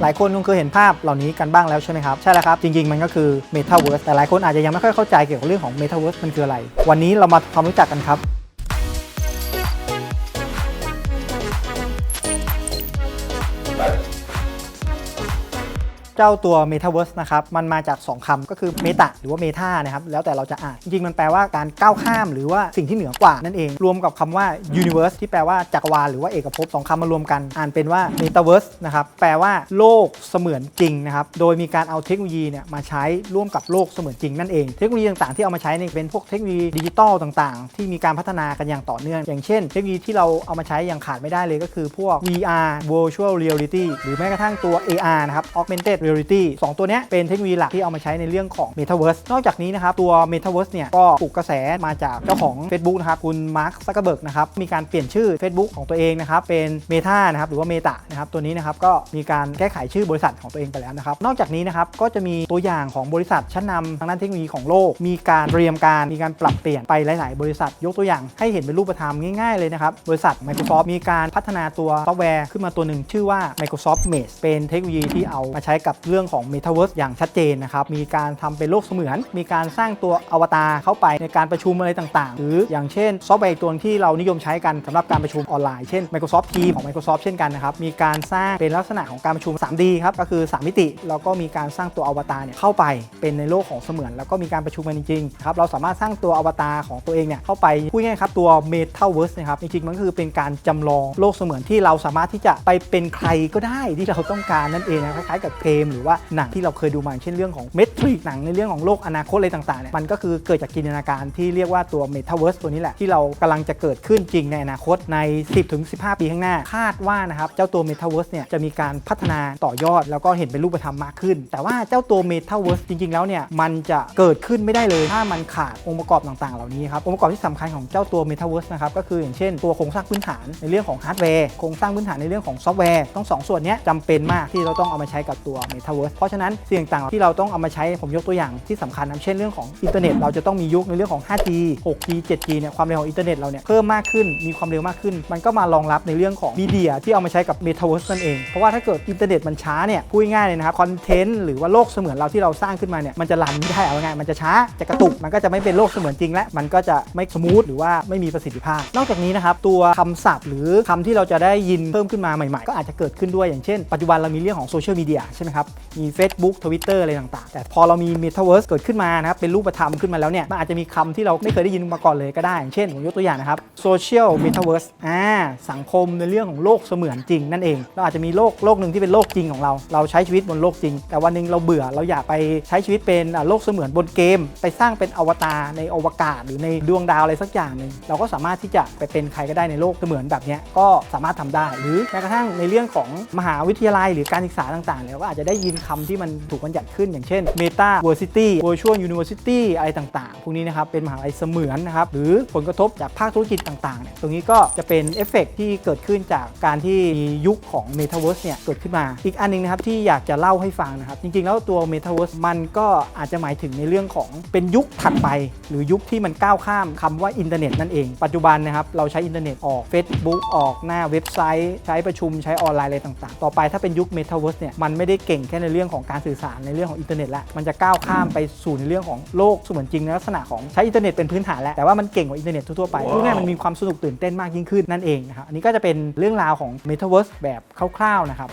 หลายคนคงเคยเห็นภาพเหล่านี้กันบ้างแล้วใช่ไหมครับ ใช่แล้วครับ จริง ๆ มันก็คือ Metaverse แต่หลายคนอาจจะยังไม่ค่อยเข้าใจเกี่ยวกับเรื่องของ Metaverse มันคืออะไร วันนี้เรามาทำความรู้จักกันครับ เจ้าตัว Metaverse นะครับ มันมาจาก 2คำก็คือ Meta หรือว่า Meta นะครับ แล้วแต่เราจะอ่าน จริงๆ มันแปลว่าการก้าวข้าม หรือว่าสิ่งที่เหนือกว่านั่นเอง รวมกับคำว่า Universe ที่แปลว่าจักรวาลหรือว่าเอกภพสองคำมารวมกัน อ่านเป็นว่า Metaverse นะครับ แปลว่าโลกเสมือนจริงนะครับ โดยมีการเอาเทคโนโลยีเนี่ยมาใช้ร่วมกับโลกเสมือนจริงนั่นเอง เทคโนโลยีต่างๆ ที่เอามาใช้เนี่ยเป็นพวกเทคโนโลยีดิจิตอลต่างๆ ที่มีการพัฒนากันอย่างต่อเนื่อง อย่างเช่น เทคโนโลยีที่เราเอามาใช้อย่างขาดไม่ได้เลยก็คือพวก VR Virtual Reality หรือแม้กระทั่งตัว AR นะครับ Augmented Reality สองตัวนี้เป็นเทคโนโลยีหลักที่เอามาใช้ในเรื่องของ Metaverse นอกจากนี้นะครับ ตัว Metaverse เนี่ยก็ปลุกกระแสมาจากเจ้าของ Facebook นะครับคุณมาร์คซักเกอร์เบิร์กนะครับมีการเปลี่ยนชื่อ Facebook ของตัวเองนะครับเป็น Meta นะครับหรือว่า Meta นะครับตัวนี้นะครับก็มีการแก้ไขชื่อบริษัทของตัวเองไปแล้วนะครับนอกจากนี้นะครับก็จะมีตัวอย่างของบริษัทชั้นนำทางด้านเทคโนโลยีของโลก มีการเตรียมการมีการปรับเปลี่ยนไปหลาย ๆ บริษัทยกตัวอย่างให้เห็นเป็นรูปธรรมง่าย ๆ เลยนะครับบริษัท Microsoft มีการพัฒนาตัวซอฟต์แวร์ขึ้นมาตัวหนึ่งชื่อว่า Microsoft Mesh เป็นเทคโนโลยีที่เอามาใช้กับเรื่องของ Metaverse อย่างชัดเจนนะครับ มีการทำเป็นโลกเสมือน มีการสร้างตัวอวตารเข้าไปในการประชุมอะไรต่างๆ หรืออย่างเช่นซอฟต์แวร์ตัวที่เรานิยมใช้กันสำหรับการประชุมออนไลน์ เช่น Microsoft Teams ของ Microsoft เช่นกันนะครับ มีการสร้างเป็นลักษณะของการประชุม 3D ครับ ก็คือ 3 มิติ แล้วก็มีการสร้างตัวอวตารเนี่ยเข้าไปเป็นในโลกของเสมือน แล้วก็มีการประชุมกันจริงๆครับ เราสามารถสร้างตัวอวตารของตัวเองเนี่ยเข้าไปพูดง่ายๆครับตัว Metaverse นะครับจริงๆมันก็คือเป็นการจำลองโลกเสมือนที่เราสามารถที่จะไปเป็นใครก็ได้ที่เราต้องการนั่นเองนะคล้ายๆกับเกมหรือว่าหนังที่เราเคยดูมาเช่นเรื่องของ Matrix หนังในเรื่องของโลกอนาคตอะไรต่างๆเนี่ยมันก็คือเกิดจากจินตนาการที่เรียกว่าตัว Metaverse ตัวนี้แหละที่เรากำลังจะเกิดขึ้นจริงในอนาคตใน 10-15 ปีข้างหน้า คาดว่านะครับเจ้าตัว Metaverse เนี่ยจะมีการพัฒนาต่อยอด แล้วก็เห็นเป็นรูปธรรมมากขึ้น แต่ว่าเจ้าตัว Metaverse จริง ๆ แล้วเนี่ยมันจะเกิดขึ้นไม่ได้เลย ถ้ามันขาดองค์ประกอบต่างๆ เหล่านี้ครับองค์ประกอบที่สำคัญของเจ้าตัว Metaverse นะครับก็คืออย่างเช่นตัวโครงสร้างพื้นฐานในเรื่องของฮาร์ดแวร์โครงสร้างพื้นฐานในเรื่องของซอฟต์แวร์ต้องสองส่วนนี้จำเป็นมากที่เราต้องเอามาใช้กับตัว Metaverse เพราะฉะนั้นสิ่งต่างๆที่เราต้องเอามาใช้ผมยกตัวอย่างที่สำคัญนะเช่นเรื่องของอินเทอร์เน็ตเราจะต้องมียุคในเรื่องของ 5G 6G 7G เนี่ยความเร็วของอินเทอร์เน็ตเราเนี่ยเพิ่มมากขึ้นมีความเร็วมากขึ้น มันก็มารองรับในเรื่องของมีเดียที่เอามาใช้กับ Metaverse นั่นเอง เพราะว่าถ้าเกิดอินเทอร์เน็ตมันช้าเนี่ยพูดง่ายๆเลยนะครับคอนเทนต์หรือว่าโลกเสมือนเราที่เราสร้างขึ้นมาเนี่ยมันจะรันไม่ได้เอาง่ายมันจะช้าจะกระตุกมันก็จะไม่เป็นโลกเสมือนจริงและมันก็จะไม่สมูทหรือว่าไม่มีประสิทธิภาพ นอกจากนี้นะครับตัวคำศัพท์ หรือคำที่เราจะได้ยินเพิ่มขึ้นมาใหม่ ๆ ก็อาจจะเกิดขึ้นด้วยอย่างเช่นปัจจุบันเรามีเรื่องของโซเชียลมีเดียใช่ไหมครับมี Facebook Twitter อะไรต่างๆ แต่พอเรามี Metaverse เกิดขึ้นมานะครับเป็นรูปธรรมขึ้นมาแล้วเนี่ยมันอาจจะมีคำที่เราไม่เคยได้ยินมาก่อนเลยก็ได้อย่างเช่นผมยกตัวอย่างนะครับ Social Metaverse อ่าสังคมในเรื่องของโลกเสมือนจริงนั่นเอง เราอาจจะมีโลกโลกหนึ่งที่เป็นโลกจริงของเรา เราใช้ชีวิตบนโลกจริง แต่วันหนึ่งเราเบื่อเราอยากไปใช้ชีวิตเป็นโลกเสมือนบนเกม ไปสร้างเป็นอวตารในอวกาศ หรือในดวงดาวอะไรสักอย่างหนึ่งเราก็สามารถที่จะไปเป็นใครก็ได้ในโลกเสมือนแบบนี้ก็สามารถทำได้ หรือแม้กระทั่งในเรื่องของมหาวิทยาลัยหรือการศึกษาต่างๆเนี่ยเราก็อาจจะได้ยินคำที่มันถูกบัญญัติขึ้นอย่างเช่น Meta Versity Virtual University อะไรต่างๆ พวกนี้นะครับ เป็นมหาลัยเสมือนนะครับ หรือผลกระทบจากภาคธุรกิจต่างๆเนี่ยตรงนี้ก็จะเป็นเอฟเฟกต์ที่เกิดขึ้นจากการที่มียุคของ Metaverse เนี่ยเกิดขึ้นมา อีกอันหนึงนะครับที่อยากจะเล่าให้ฟังนะครับ จริงๆ แล้วตัว Metaverse มันก็อาจจะหมายถึงในเรื่องของเป็นยุคถัดไป หรือยุคที่มันก้าวข้ามคำว่าอินเทอร์เน็ตนั่นเอง ปัจจุบันนะครับเราใช้อินเทอร์เน็ตออก Facebook ออกหน้าเว็บไซต์ ใช้ประชุมใช้ออนไลน์อะไรต่างๆ ต่อไปถ้าเป็นยุค Metaverse เนี่ยมันไม่ได้เก่งแค่ในเรื่องของการสื่อสารในเรื่องของอินเทอร์เน็ตแล้วมันจะก้าวข้ามไปสู่ในเรื่องของโลกเสมือนจริงในลักษณะของใช้อินเทอร์เน็ตเป็นพื้นฐานแล้วแต่ว่ามันเก่งกว่าอินเทอร์เน็ตทั่วๆไปพูดง่ายมันมีความสนุกตื่นเต้นมากยิ่งขึ้นนั่นเองนะครับอันนี้ก็จะเป็นเรื่องราวของ Metaverse แบบคร่าวๆนะครับ